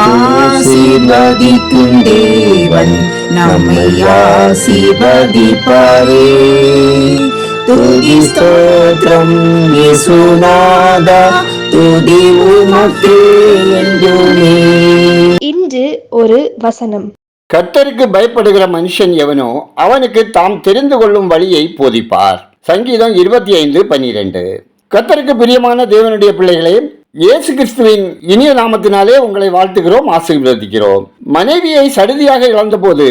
ஆசீர்வதிக்கும் தேவன் நம்மை ஆசீர்வதிப்பாரே. துதி ஸ்தோத்திரம் இயேசுநாதா துதி உமக்கே என்றுமே. இன்று ஒரு வசனம். கர்த்தருக்கு பயப்படுகிற மனுஷன் எவனோ அவனுக்கு தாம் தெரிந்து கொள்ளும் வழியை போதிப்பார். சங்கீதம் இருபத்தி ஐந்து பன்னிரெண்டு. கர்த்தருக்கு பிரியமான தேவனுடைய பிள்ளைகளே இயேசு கிறிஸ்துவின் இனிய நாமத்தினாலே உங்களை வாழ்த்துகிறோம் ஆசீர்வதிக்கிறோம். மனைவியை சடுதியாக இழந்தபோது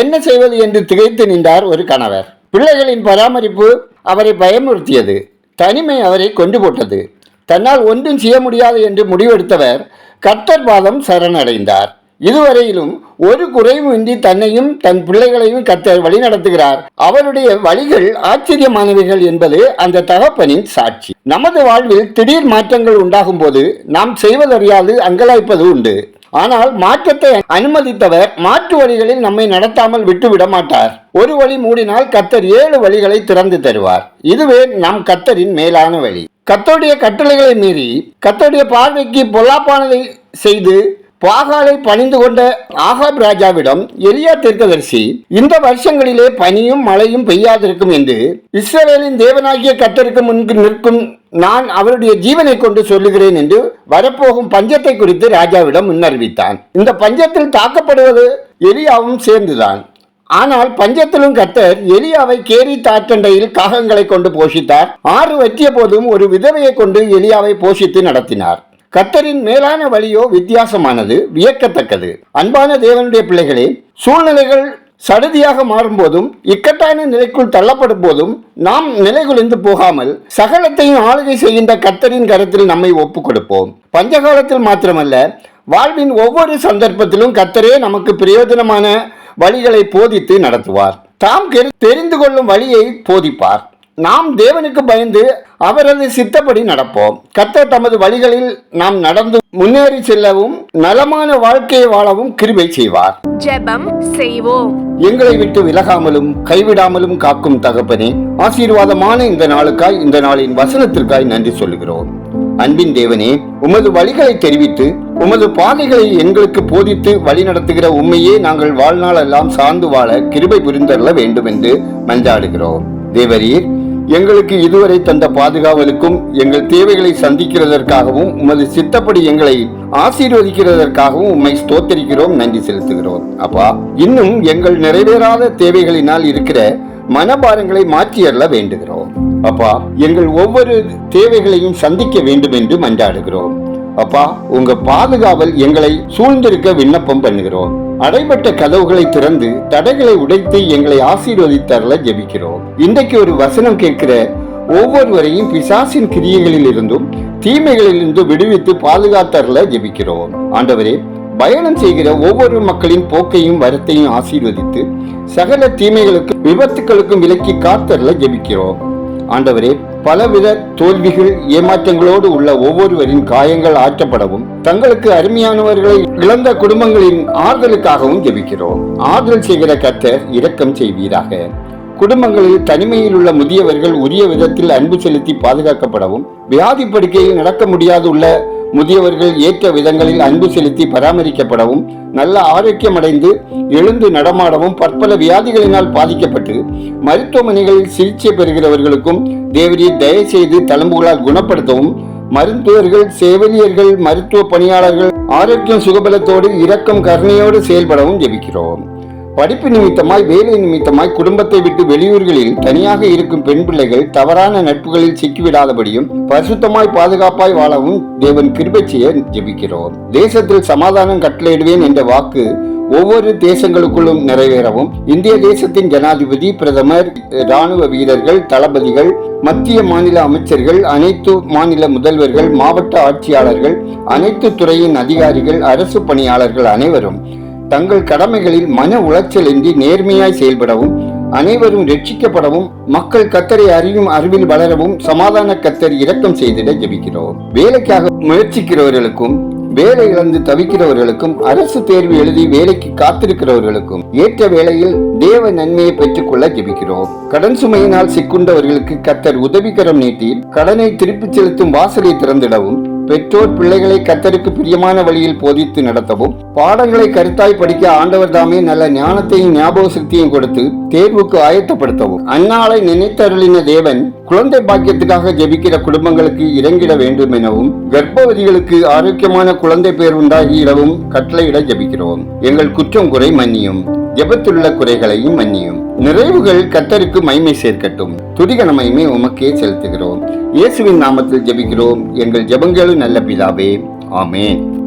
என்ன செய்வது என்று திகைத்து நின்றார் ஒரு கணவர். பிள்ளைகளின் பராமரிப்பு அவரை பயமுறுத்தியது. தனிமை அவரை கொண்டு போட்டது. தன்னால் ஒன்றும் செய்ய முடியாது என்று முடிவெடுத்தவர் கர்த்தர் பாதம் சரணடைந்தார். இதுவரையிலும் ஒரு குறைவுமின்றி தன்னையும் தன் பிள்ளைகளையும் கத்தர் வழி நடத்துகிறார். அவருடைய வழிகள் ஆச்சரியமானவைகள் என்பது அந்த தகப்பனின் சாட்சி. நமது வாழ்வில் திடீர் மாற்றங்கள் உண்டாகும் போது நாம் செய்வதறியாது அங்கலாய்ப்பது உண்டு. ஆனால் மாற்றத்தை அனுமதித்தவர் மாற்று வழிகளில் நம்மை நடத்தாமல் விட்டுவிட மாட்டார். ஒரு வழி மூடினால் கத்தர் ஏழு வழிகளை திறந்து தருவார். இதுவே நம் கத்தரின் மேலான வழி. கத்தருடைய கட்டளைகளை மீறி கத்தருடைய பார்வைக்கு பொல்லாப்பானதை செய்து பாகாலை பணிந்து கொண்ட ஆகாப் ராஜாவிடம் எலியா தீர்க்கதரிசி இந்த வருஷங்களிலே பனியும் மழையும் பெய்யாதிருக்கும் என்று இஸ்ரவேலின் தேவனாகிய கத்தருக்கு முன்பு நிற்கும் நான் அவருடைய ஜீவனை கொண்டு சொல்லுகிறேன் என்று வரப்போகும் பஞ்சத்தை குறித்து ராஜாவிடம் முன்னறிவித்தான். இந்த பஞ்சத்தில் தாக்கப்படுவது எலியாவும் சேர்ந்துதான். ஆனால் பஞ்சத்திலும் கத்தர் எலியாவை கேரி தாற்றண்டையில் காகங்களை கொண்டு போஷித்தார். ஆறு வற்றிய போதும் ஒரு விதவையை கொண்டு எலியாவை போஷித்து நடத்தினார். கத்தரின் மேலான வழியோ வித்தியாசமானது வியக்கத்தக்கது. அன்பான தேவனுடைய பிள்ளைகளே சூழ்நிலைகள் சடுதியாக மாறும்போதும் இக்கட்டான நிலைக்குள் தள்ளப்படும் போதும் நாம் நிலைகுலைந்து போகாமல் சகலத்தையும் ஆளுகை செய்கின்ற கத்தரின் கரத்தில் நம்மை ஒப்புக் கொடுப்போம் பஞ்சகாலத்தில் மாத்திரமல்ல வாழ்வின் ஒவ்வொரு சந்தர்ப்பத்திலும் கத்தரே நமக்கு பிரயோஜனமான வழிகளை போதித்து நடத்துவார். தாம் தெரிந்து கொள்ளும் வழியை போதிப்பார். நாம் தேவனுக்கு பயந்து அவரது சித்தப்படி நடப்போம். கர்த்தர் தமது வழிகளில் நாம் நடந்து முன்னேறி செல்லவும் நலமான வாழ்க்கையை வாழவும் கிருபை செய்வார். ஜெபம் செய்வோம். எங்களை விட்டு விலகாமலும் கைவிடாமலும் காக்கும் தகப்பனே ஆசீர்வாதமான இந்த நாளுக்காய் இந்த நாளின் வசனத்திற்காய் நன்றி சொல்லுகிறோம். அன்பின் தேவனே உமது வழிகளை தெரிவித்து உமது பாதைகளை எங்களுக்கு போதித்து வழி நடத்துகிற உண்மையே நாங்கள் வாழ்நாள் எல்லாம் சார்ந்து வாழ கிருபை புரிந்தருள வேண்டும் என்று மன்றாடுகிறோம். தேவரீர் எங்களுக்கு இதுவரை தந்த பாதுகாவலுக்கும் எங்கள் தேவைகளை சந்திக்கிறதற்காகவும் உமது சித்தப்படி எங்களை ஆசீர்வதிக்கிறதற்காகவும் உம்மை ஸ்தோத்தரிக்கிறோம் நன்றி செலுத்துகிறோம். அப்பா இன்னும் எங்கள் நிறைவேறாத தேவைகளினால் இருக்கிற மனபாரங்களை மாற்றியல்ல வேண்டுகிறோம். அப்பா எங்கள் ஒவ்வொரு தேவைகளையும் சந்திக்க வேண்டும் என்று மன்றாடுகிறோம். அப்பா உங்க பாதுகாவல் எங்களை சூழ்ந்திருக்க விண்ணப்பம் பண்ணுகிறோம். அடைபட்ட கதவுகளை திறந்து தடைகளை உடைத்து எங்களை ஆசீர்வதித்தரல ஜெபிக்கிறோம். இன்றைக்கு ஒரு வசனம் கேட்கிற ஒவ்வொருவரையும் பிசாசின் கிரியைகளில் இருந்தும் தீமைகளில் இருந்து விடுவித்து பாதுகாத்தரல ஜெபிக்கிறோம். ஆண்டவரே பயணம் செய்கிற ஒவ்வொரு மக்களின் போக்கையும் வரத்தையும் ஆசீர்வதித்து சகல தீமைகளுக்கும் விபத்துக்களுக்கும் விலக்கி காத்தரல ஜெபிக்கிறோம். ஆண்டவரே பலவித தோல்விகள் ஏமாற்றங்களோடு உள்ள ஒவ்வொருவரின் காயங்கள் ஆற்றப்படவும் தங்களுக்கு அருமையானவர்களை இழந்த குடும்பங்களின் ஆறுதலுக்காகவும் ஜெபிக்கிறோம். ஆறுதல் செய்கிற கர்த்தர் இரக்கம் செய்வீராக. குடும்பங்களில் தனிமையில் உள்ள முதியவர்கள் உரிய விதத்தில் அன்பு செலுத்தி பாதுகாக்கப்படவும் வியாதி படுக்கையில் நடக்க முடியாது உள்ள முதியவர்கள் ஏற்ற விதங்களில் அன்பு செலுத்தி பராமரிக்கப்படவும் நல்ல ஆரோக்கியமடைந்து எழுந்து நடமாடவும் பற்பல வியாதிகளினால் பாதிக்கப்பட்டு மருத்துவமனைகளில் சிகிச்சை பெறுகிறவர்களுக்கும் தேவரி தயவு செய்து தழும்புகளால் குணப்படுத்தவும் மருத்துவர்கள் செவிலியர்கள் மருத்துவ பணியாளர்கள் ஆரோக்கியம் சுகபலத்தோடு இரக்கம் கருணையோடு செயல்படவும் ஜெபிக்கிறோம். படிப்பு நிமித்தமாய் வேலை நிமித்தமாய் குடும்பத்தை விட்டு வெளியூர்களில் தனியாக இருக்கும் பெண் பிள்ளைகள் தவறான நட்புகளில் சிக்கிவிடாதபடியும் பரிசுத்தமாய் பாதுகாப்பாய் வாழவும் தேவன் கிருபை செய்ய ஜெபிக்கிறோம். தேசத்தில் சமாதானம் கட்டளையிடுவேன் என்ற வாக்கு ஒவ்வொரு தேசங்களுக்குள்ளும் நிறைவேறவும். இந்திய தேசத்தின் ஜனாதிபதி பிரதமர் ராணுவ வீரர்கள் தளபதிகள் மத்திய மாநில அமைச்சர்கள் அனைத்து மாநில முதல்வர்கள் மாவட்ட ஆட்சியாளர்கள் அனைத்து துறையின் அதிகாரிகள் அரசு பணியாளர்கள் அனைவரும் தங்கள் கடமைகளில் மன உளைச்சலின்றி நேர்மையாய் செயல்படவும் அனைவரும் ரட்சிக்கப்படவும் மக்கள் கத்தரை அறியும் அறிவில் வளரவும் சமாதான கத்தர் இரக்கம் செய்திட ஜெபிக்கிறோம். வேலைக்காக முயற்சிக்கிறவர்களுக்கும் வேலை இழந்து தவிக்கிறவர்களுக்கும் அரசு தேர்வு எழுதி வேலைக்கு காத்திருக்கிறவர்களுக்கும் ஏற்ற வேளையில் தேவ நன்மையை பெற்றுக்கொள்ள ஜெபிக்கிறோம். கடன் சுமையினால் சிக்குண்டவர்களுக்கு கத்தர் உதவிகரம் நீட்டி கடனை திருப்பிச் செலுத்தும் வாசலை திறந்திடவும் பெற்றோர் பிள்ளைகளை கத்தருக்கு பிரியமான வழியில் போதித்து நடத்தவும் பாடங்களை கருத்தாய் படிக்க ஆண்டவர் தாமே நல்ல ஞானத்தையும் ஞாபக சக்தியும் கொடுத்து தேர்வுக்கு ஆயத்தப்படுத்தவும். அந்நாளை நினைத்தருளின தேவன் குழந்தை பாக்கியத்துக்காக ஜெபிக்கிற குடும்பங்களுக்கு இறங்கிட வேண்டும் எனவும் கர்ப்பவதிகளுக்கு ஆரோக்கியமான குழந்தை பேர் உண்டாகியிடவும் கட்டளையிட ஜெபிக்கிறோம். எங்கள் குற்றம் குறை மன்னியும் ஜெபத்துள்ள குறைகளையும் மன்னியும். நிறைவுகள் கத்தருக்கு மைமை சேர்க்கட்டும். துதிகன மைமை உமக்கே செலுத்துகிறோம். இயேசுவின் நாமத்தில் ஜெபிக்கிறோம். எங்கள் ஜெபங்களும் நல்ல பிதாவே. ஆமேன்.